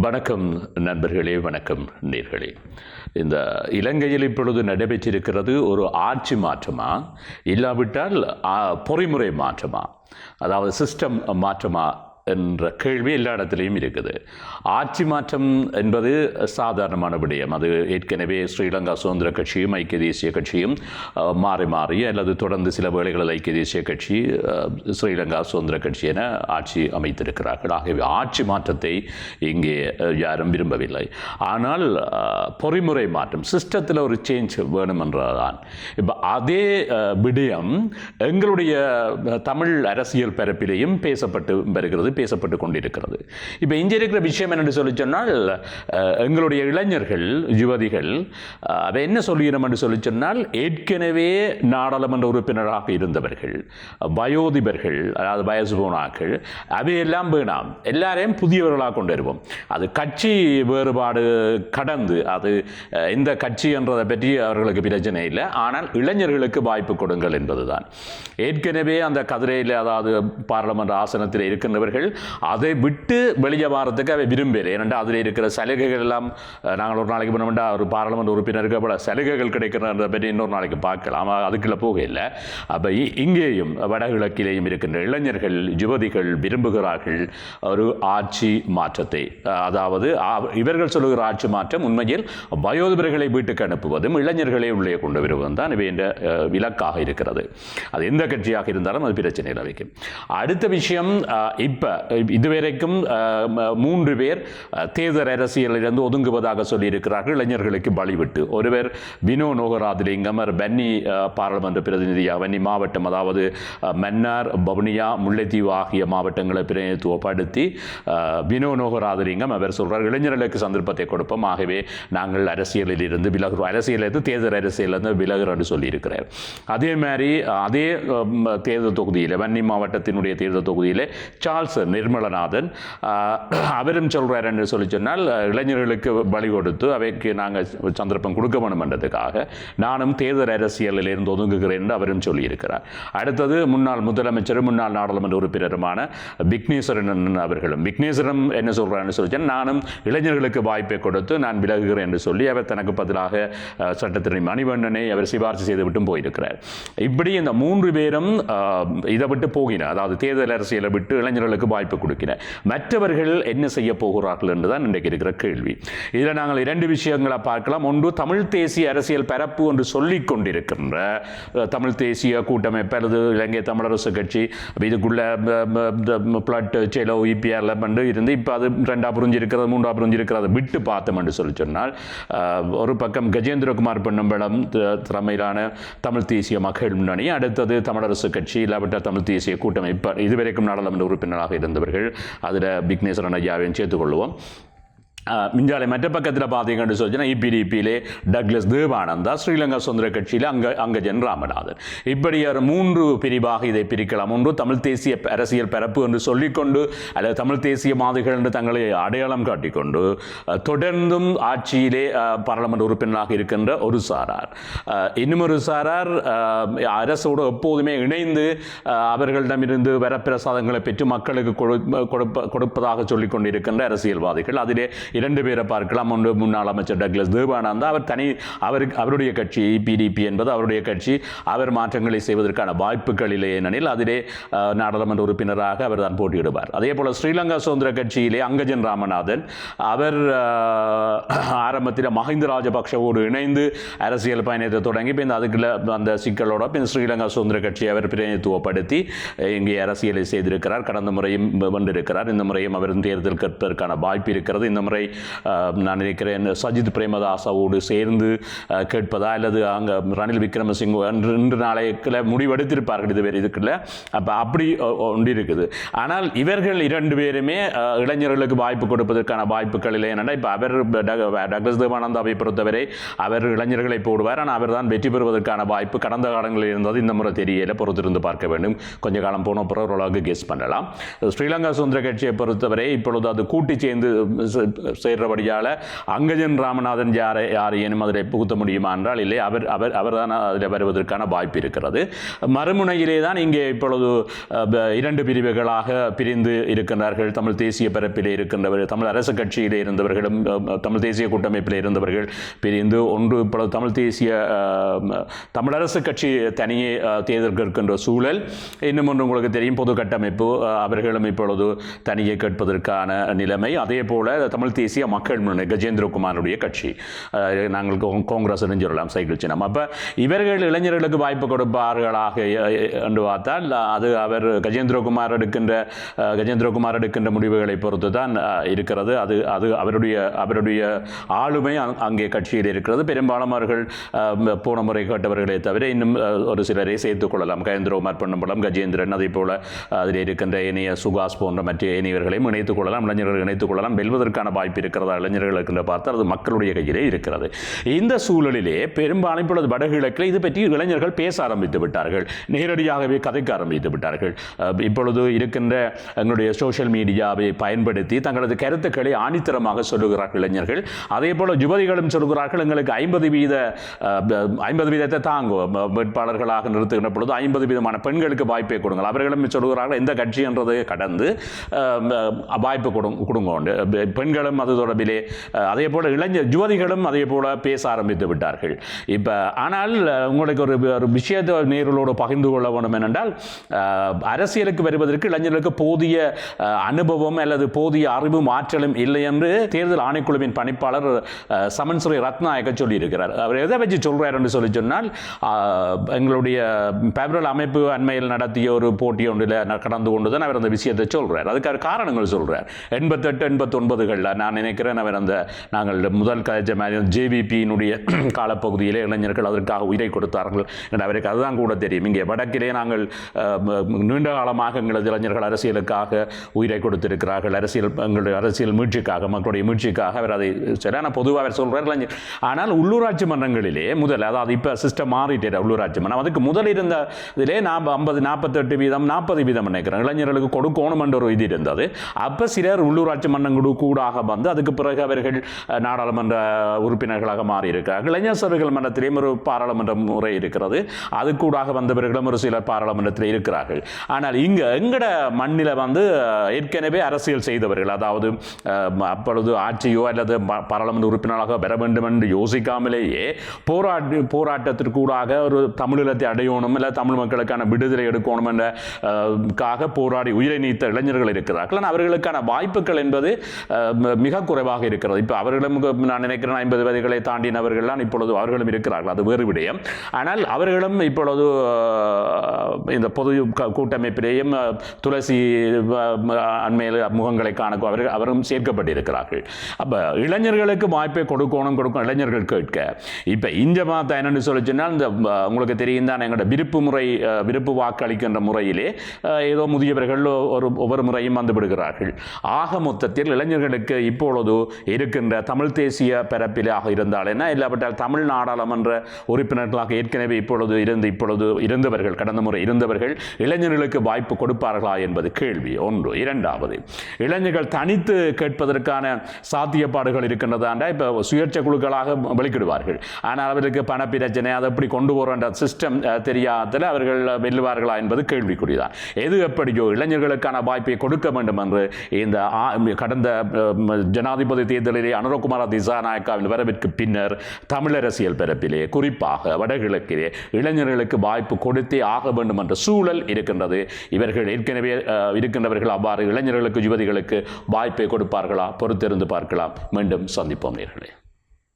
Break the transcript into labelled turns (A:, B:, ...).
A: வணக்கம் நண்பர்களே வணக்கம் நேர்களே. இந்த இலங்கையில் இப்பொழுது நடைபெற்றிருக்கிறது ஒரு ஆட்சி மாற்றமா? இல்லாவிட்டால் பொறிமுறை மாற்றமா? அதாவது சிஸ்டம் மாற்றமா? என்ற கேள்வி எல்லா இடத்துலையும் இருக்குது. ஆட்சி மாற்றம் என்பது சாதாரணமான விடயம். அது ஏற்கனவே ஸ்ரீலங்கா சுதந்திர கட்சியும் ஐக்கிய தேசிய கட்சியும் மாறி மாறி அல்லது தொடர்ந்து சில வேளைகளில் ஐக்கிய தேசிய கட்சி ஸ்ரீலங்கா சுதந்திர கட்சி என ஆட்சி அமைத்திருக்கிறார்கள். ஆகவே ஆட்சி மாற்றத்தை இங்கே யாரும் விரும்பவில்லை. ஆனால் பொறிமுறை மாற்றம் சிஸ்டத்தில் ஒரு சேஞ்ச் வேணும் இப்போ அதே விடயம் எங்களுடைய தமிழ் அரசியல் பரப்பிலேயும் பேசப்பட்டு வருகிறது. பேசப்பட்டு கொண்டிருக்கிறது. இப்போ இங்கே இருக்கிற விஷயம் என்னென்று சொல்லி சொன்னால் எங்களுடைய இளைஞர்கள் யுவதிகள் அதை என்ன சொல்கிறோம் என்று சொல்லி சொன்னால் ஏற்கனவே நாடாளுமன்ற உறுப்பினராக இருந்தவர்கள் வயோதிபர்கள் அதாவது வயசு போனாக்கள் அவையெல்லாம் வேணாம். எல்லாரையும் புதியவர்களாக கொண்டு வருவோம். அது கட்சி வேறுபாடு கடந்து அது இந்த கட்சி என்றதை பற்றி அவர்களுக்கு பிரச்சனை இல்லை. ஆனால் இளைஞர்களுக்கு வாய்ப்பு கொடுங்கள் என்பதுதான். ஏற்கனவே அந்த கதிரையில் அதாவது பாராளுமன்ற ஆசனத்தில் இருக்கின்றவர்கள் அதை விட்டு வெளியே வாரத்துக்கு அவை விரும்பலை ஏனென்றால் அதில் இருக்கிற சலுகைகள் எல்லாம் நாங்கள் ஒரு நாளைக்கு பண்ணோம்னா ஒரு பாராளுமன்ற உறுப்பினருக்கு பல சலுகைகள் கிடைக்கிறத பற்றி இன்னொரு நாளைக்கு பார்க்கலாம். ஆமா, அதுக்குள்ள போக இல்லை அப்போ இங்கேயும் வடகிழக்கிலேயும் இருக்கின்ற இளைஞர்கள் யுவதிகள் விரும்புகிறார்கள் ஒரு ஆட்சி மாற்றத்தை. அதாவது இவர்கள் சொல்லுகிற ஆட்சி மாற்றம் உண்மையில் வயோதிபர்களை வீட்டுக்கு அனுப்புவதும் இளைஞர்களை உள்ளே கொண்டு வருவதும் தான் இவை என்ற இலக்காக இருக்கிறது. அது எந்த கட்சியாக இருந்தாலும் அது பிரச்சனையில் வைக்கும் அடுத்த விஷயம் இப்போ இதுவரைக்கும் மூன்று பேர் தேர்தல் அரசியலிலிருந்து ஒதுங்குவதாக சொல்லியிருக்கிறார்கள். இளைஞர்களுக்கு பலிவிட்டு. ஒருவர் வினோ நோகராதிலிங்கம் அவர் பன்னி பாராளுமன்ற பிரதிநிதியாக வன்னி மாவட்டம் அதாவது மன்னார் பவுனியா முல்லைத்தீவு ஆகிய மாவட்டங்களை பிரதிநிதித்துவப்படுத்தி வினோ நோகராதிலிங்கம் அவர் சொல்கிறார் இளைஞர்களுக்கு சந்தர்ப்பத்தை கொடுப்போம். ஆகவே நாங்கள் அரசியலில் இருந்து விலகுறோம். அரசியலிருந்து தேர்தல் அரசியலிருந்து விலகிறோம்னு சொல்லியிருக்கிறார். அதே மாதிரி அதே தேர்தல் தொகுதியில் வன்னி மாவட்டத்தினுடைய தேர்தல் தொகுதியில் சார்ல்ஸ் நிர்மலநாதன். அவரும் சொல்றார் என்று சொல்லி சொன்னால் இளைஞர்களுக்கு பலி கொடுத்து அவைக்கு நாங்கள் சந்தர்ப்பம் கொடுக்க வேணும் என்றதுக்காக நானும் தேர்தல் அரசியலில் இருந்து ஒதுங்குகிறேன் என்று அவரும் சொல்லியிருக்கிறார். அடுத்தது முன்னாள் முதலமைச்சரும் முன்னாள் நாடாளுமன்ற உறுப்பினருமான விக்னேஸ்வரன் அவர்களும். விக்னேஸ்வரன் என்ன என்று சொல்லி நானும் இளைஞர்களுக்கு வாய்ப்பை கொடுத்து நான் விலகுகிறேன் என்று சொல்லி அவர் தனக்கு பதிலாக அஹ், மணிவண்ணனை அவர் சிபார்சு செய்துவிட்டும் போயிருக்கிறார். இப்படி இந்த மூன்று பேரும் இதை விட்டு போகினார் அதாவது தேர்தல் அரசியலை விட்டு இளைஞர்களுக்கு வாய்ப்பு கொடுக்கிறேன் மற்றவர்கள் என்ன செய்ய போகிறார்கள் என்றுதான் இன்றைக்கு இருக்கிற கேள்வி. இதில் நாங்கள் இரண்டு விஷயங்களை பார்க்கலாம். ஒன்று தமிழ் தேசிய அரசியல் பரப்பு என்று சொல்லிக் கொண்டிருக்கின்ற தமிழ் தேசிய கூட்டமைப்பு அல்லது இலங்கை தமிழரசு கட்சி இதுக்குள்ள பிளட் செலோ இபிஆர்ல பண்ணு இருந்து இப்போ அது ரெண்டா புரிஞ்சிருக்கிறது மூன்றா புரிஞ்சிருக்கிறது விட்டு பார்த்தோம் என்று சொல்லி சொன்னால் ஒரு பக்கம் கஜேந்திரகுமார் பொன்னம்பலம் தலைமையிலான தமிழ் தேசிய மக்கள் முன்னணி அடுத்தது தமிழரசு கட்சி இல்லாவிட்ட தமிழ் தேசிய கூட்டமைப்பு இதுவரைக்கும் நாடாளுமன்ற உறுப்பினராக இருந்தவர்கள். அதில் விக்னேஸ்வரன் ஐயாவையும் சேர்த்துக்கொள்வோம் மிஞ்சாலை மற்ற பக்கத்தில் பார்த்தீங்கன்னு சொன்னால் இபிடிபியிலே டக்லஸ் தேவானந்தா ஸ்ரீலங்கா சுதந்திர கட்சியில் அங்க அங்கஜன் ராமநாதன் இப்படி மூன்று பிரிவாக இதை பிரிக்கலாம் ஒன்று தமிழ் தேசிய அரசியல் பரப்பு என்று சொல்லிக்கொண்டு அல்லது தமிழ் தேசியவாதிகள் என்று தங்களை அடையாளம் காட்டிக்கொண்டு தொடர்ந்தும் ஆட்சியிலே பாராளுமன்ற உறுப்பினராக இருக்கின்ற ஒரு சாரார் இன்னும் ஒரு சாரார் அரசோடு எப்போதுமே இணைந்து அவர்களிடமிருந்து வரப்பிரசாதங்களை பெற்று மக்களுக்கு கொடுப்பதாக சொல்லிக் கொண்டிருக்கின்ற அரசியல்வாதிகள் அதிலே இரண்டு பேரை பார்க்கலாம். ஒன்று முன்னாள் அமைச்சர் டக்ளஸ் தேவானந்தா. அவர் தனி அவருக்கு அவருடைய கட்சி பிடிபி என்பது அவருடைய கட்சி. அவர் மாற்றங்களை செய்வதற்கான வாய்ப்புகள் இல்லை ஏனெனில் அதிலே நாடாளுமன்ற உறுப்பினராக அவர் தான் போட்டியிடுவார். அதே போல் ஸ்ரீலங்கா சுதந்திர கட்சியிலே அங்கஜன் ராமநாதன் அவர் ஆரம்பத்தில் மஹிந்த ராஜபக்ஷவோடு இணைந்து அரசியல் பயணத்தை தொடங்கி பின் அதுக்குள்ள அந்த சிக்கலோட பின் ஸ்ரீலங்கா சுதந்திர கட்சியை அவர் பிரதிநிதித்துவப்படுத்தி இங்கே அரசியலை செய்திருக்கிறார். கடந்த முறையும் வென்றிருக்கிறார் இந்த முறையும் அவர் தேர்தல் கற்பதற்கான வாய்ப்பு இருக்கிறது. இந்த முறை நான் நினைக்கிறேன் சஜித் பிரேமதாசாவோடு சேர்ந்து கேட்பதா? அல்லது அங்கே ரணில் விக்ரமசிங்க இன்று இன்று நாளைக்குள்ள முடிவெடுத்திருப்பார்கள் இது வேறு இதுக்குள்ள. அப்போ அப்படி ஒன்று இருக்குது ஆனால் இவர்கள் இரண்டு பேருமே இளைஞர்களுக்கு வாய்ப்பு கொடுப்பதற்கான வாய்ப்புகள் இல்லை என்னென்னா இப்போ அவர் டக- டக்ளஸ் தேவானந்தாவை பொறுத்தவரை அவர் இளைஞர்களை போடுவார். ஆனால் அவர் தான் வெற்றி பெறுவதற்கான வாய்ப்பு கடந்த காலங்களில் இருந்தது இந்த முறை தெரியல பொறுத்திருந்து பார்க்க வேண்டும். கொஞ்ச காலம் போன பிறகு ஓரளவுக்கு கெஸ் பண்ணலாம். ஸ்ரீலங்கா சுதந்திர கட்சியை பொறுத்தவரை இப்பொழுது அது கூட்டி சேர்ந்து சேர்றபடியால் அங்கஜன் ராமநாதன் யாரை யாரையேனும் அதில் புகுத்த முடியுமா என்றால் இல்லை அவர் அவர் அவர் தான் அதில் வருவதற்கான வாய்ப்பு இருக்கிறது. மறுமுனையிலே தான் இங்கே இப்பொழுது இரண்டு பிரிவுகளாக பிரிந்து இருக்கின்றார்கள். தமிழ் தேசிய பரப்பில் இருக்கின்றவர்கள் தமிழ் அரசு கட்சியில் இருந்தவர்களும் தமிழ் தேசிய கூட்டமைப்பில் இருந்தவர்கள் பிரிந்து ஒன்று இப்பொழுது தமிழ் தேசிய தமிழரசு கட்சி தனியே அஹ், தேர்தலுக்கு இருக்கின்ற சூழல். இன்னும் ஒன்று உங்களுக்கு தெரியும் பொது கட்டமைப்பு அவர்களும் இப்பொழுது தனியே கேட்பதற்கான நிலைமை. அதே போல தமிழ் தேசிய மக்கள் முன்னணி கஜேந்திரகுமாருடைய கட்சி. நாங்கள் காங்கிரஸ் சொல்லலாம் சைக்கிள் சின்னம். அப்போ இவர்கள் இளைஞர்களுக்கு வாய்ப்பு கொடுப்பார்களாக என்று பார்த்தால் அது அவர் கஜேந்திரகுமார் எடுக்கின்ற கஜேந்திரகுமார் எடுக்கின்ற முடிவுகளை பொறுத்து தான் இருக்கிறது. அது அது அவருடைய அவருடைய ஆளுமை அங்- அங்கே கட்சியில் இருக்கிறது. பெரும்பாலும் அவர்கள் போன முறை கேட்டவர்களே தவிர இன்னும் ஒரு சிலரை சேர்த்துக் கொள்ளலாம். கஜேந்திரகுமார் பொன்னம்பலம் கஜேந்திரன் அதே போல அதில் இருக்கின்ற இணைய சுகாஸ் போன்ற மற்ற இணையவர்களையும் இணைத்துக் கொள்ளலாம் இளைஞர்கள் இணைத்துக் கொள்ளலாம். வெல்வதற்கான வாய்ப்பு வாய்ப்பு இருக்கிறதா? இளைஞர்களுக்கு பார்த்தால் அது மக்களுடைய கையிலே இருக்கிறது. இந்த சூழலிலே பெரும்பாலும் இப்பொழுது வடகிழக்கில் இது பற்றி இளைஞர்கள் பேச ஆரம்பித்து விட்டார்கள். நேரடியாகவே கதைக்க ஆரம்பித்து விட்டார்கள். இப்பொழுது இருக்கின்ற எங்களுடைய சோஷியல் மீடியாவை பயன்படுத்தி தங்களது கருத்துக்களை ஆணித்தரமாக சொல்லுகிறார்கள் இளைஞர்கள். அதே போல யுவதிகளும் சொல்கிறார்கள் எங்களுக்கு ஐம்பது வீத ஐம்பது வீதத்தை தாங்க வேட்பாளர்களாக நிறுத்துகின்ற பொழுது ஐம்பது வீதமான பெண்களுக்கு வாய்ப்பை கொடுங்கள். அவர்களும் சொல்கிறார்கள் எந்த கட்சி என்றதை கடந்து வாய்ப்பு கொடுங்க கொடுங்க உண்டு. பெ- அது தொடர்பிலே அதே போல இளைஞர் யுவதிகளும் அதே போல பேச ஆரம்பித்து விட்டார்கள். இப்போ ஆனால் உங்களுக்கு ஒரு ஒரு விஷயத்தை நேர்களோடு பகிர்ந்து கொள்ள வேண்டும் என்னென்றால் அரசியலுக்கு வருவதற்கு இளைஞர்களுக்கு போதிய அனுபவம் அல்லது போதிய அறிவும் ஆற்றலும் இல்லை என்று தேர்தல் ஆணைக்குழுவின் பணிப்பாளர் சமன் ஸ்ரீ ரத்நாயக்க சொல்லியிருக்கிறார். அவர் எதை வச்சு சொல்றார் என்று சொல்லி சொன்னால் எங்களுடைய பெப்ரல் அமைப்பு அண்மையில் நடத்திய ஒரு போட்டி ஒன்றில் கடந்து கொண்டு தான் அவர் அந்த விஷயத்தை சொல்றார். அதுக்கான காரணங்கள் சொல்றார். எண்பத்தெட்டு எண்பத்தொன்பதுகளில் நான் நினைக்கிறேன் அவர் அந்த நாங்கள் முதல் கதைச்ச மாதிரி ஜேவிபியினுடைய காலப்பகுதியிலே இளைஞர்கள் அதற்காக உயிரை கொடுத்தார்கள். என்று அவருக்கு அதுதான் கூட தெரியும். இங்கே வடக்கிலே நாங்கள் நீண்ட காலமாக எங்களது இளைஞர்கள் அரசியலுக்காக உயிரை கொடுத்திருக்கிறார்கள். அரசியல் எங்களுடைய அரசியல் மீட்சிக்காக மக்களுடைய மீட்சிக்காக அவர் அதை சரி ஆனால் பொதுவாக அவர் சொல்கிறார் இளைஞர். ஆனால் உள்ளூராட்சி மன்றங்களிலே முதல் அதாவது இப்போ சிஸ்டம் மாறிட்டே உள்ளூராட்சி மன்றம். அதுக்கு முதல் இருந்த இதிலே நாம் ஐம்பது நாற்பத்தெட்டு வீதம் நாற்பது வீதம் நினைக்கிறேன். இளைஞர்களுக்கு கொடுக்கணும் என்ற ஒரு இது இருந்தது. அப்போ சிலர் உள்ளூராட்சி மன்றங்களு கூடாக வந்து அதுக்கு பிறகு அவர்கள் நாடாளுமன்ற உறுப்பினர்களாக மாறி இருக்கிறார்கள் இளைஞர் சபைகள் மன்றத்திலேயும் ஒரு பாராளுமன்ற முறை இருக்கிறது. அது கூடாக வந்தவர்களும் ஒரு சிலர் பாராளுமன்றத்தில் இருக்கிறார்கள். ஆனால் இங்கே எங்கட மண்ணில் வந்து ஏற்கனவே அரசியல் செய்தவர்கள் அதாவது அப்பொழுது ஆட்சியோ அல்லது பாராளுமன்ற உறுப்பினராக பெற வேண்டும் என்று யோசிக்காமலேயே போராட்ட போராட்டத்திற்கூடாக ஒரு தமிழீழத்தை அடையணும் இல்லை தமிழ் மக்களுக்கான விடுதலை எடுக்கணும் என்றக்காக போராடி உயிரை நீத்த இளைஞர்கள் இருக்கிறார்கள். ஆனால் அவர்களுக்கான வாய்ப்புகள் என்பது மிக குறைவாக இருக்கிறது. இப்போ அவர்களும் நான் நினைக்கிறேன் ஐம்பது வயதுகளை தாண்டினவர்கள்லாம் இப்பொழுது அவர்களும் இருக்கிறார்கள். அது வேறு விடயம். ஆனால் அவர்களும் இப்பொழுது இந்த பொது க- கூட்டமைப்பிலேயும் துளசி அண்மையில் முகங்களை காண அவர்கள் அவரும் சேர்க்கப்பட்டிருக்கிறார்கள். அப்போ இளைஞர்களுக்கு வாய்ப்பை கொடுக்கணும் கொடுக்கும் இளைஞர்கள் கேட்க. இப்போ இந்த மாதம் என்னென்னு சொல்லி சொன்னால் இந்த உங்களுக்கு தெரியும் தான் எங்களோட விருப்பு முறை விருப்பு வாக்களிக்கின்ற முறையிலே ஏதோ முதியவர்கள் ஒரு ஒவ்வொரு முறையும் வந்து விடுகிறார்கள். ஆக மொத்தத்தில் இளைஞர்களுக்கு இப்பொழுது இருக்கின்ற தமிழ் தேசிய பரப்பிலாக இருந்தால் என்ன? இல்லாவிட்டால் தமிழ் நாடாளுமன்ற உறுப்பினர்களாக ஏற்கனவே இப்பொழுது இருந்து இப்பொழுது இருந்தவர்கள் கடந்த முறை இருந்தவர்கள் இளைஞர்களுக்கு வாய்ப்பு கொடுப்பார்களா என்பது கேள்வி ஒன்று. இரண்டாவது இளைஞர்கள் தனித்து கேட்பதற்கான சாத்தியப்பாடுகள் இருக்கின்றதாண்டா இப்போ சுயேட்சை குழுக்களாக வெளிக்கிடுவார்கள் ஆனால் அவர்களுக்கு பண பிரச்சனை அதை எப்படி கொண்டு போகிற சிஸ்டம் தெரியாததில் அவர்கள் வெல்லுவார்களா என்பது கேள்விக்குறிதான். எது எப்படியோ இளைஞர்களுக்கான வாய்ப்பை கொடுக்க வேண்டும் என்று இந்த கடந்த ஜனாதிபதி தேர்தலிலே அனுரகுமார திசாநாயக்காவின் வரவிற்கு பின்னர் தமிழ் அரசியல் பரப்பிலே குறிப்பாக வடகிழக்கிலே இளைஞர்களுக்கு வாய்ப்பு கொடுத்தே ஆக வேண்டும் என்ற சூழல் இருக்கின்றது. இவர்கள் ஏற்கனவே இருக்கின்றவர்கள் அவ்வாறு இளைஞர்களுக்கு யுவதிகளுக்கு வாய்ப்பை கொடுப்பார்களா? பொறுத்திருந்து பார்க்கலாம். மீண்டும் சந்திப்போம் நேர்களே.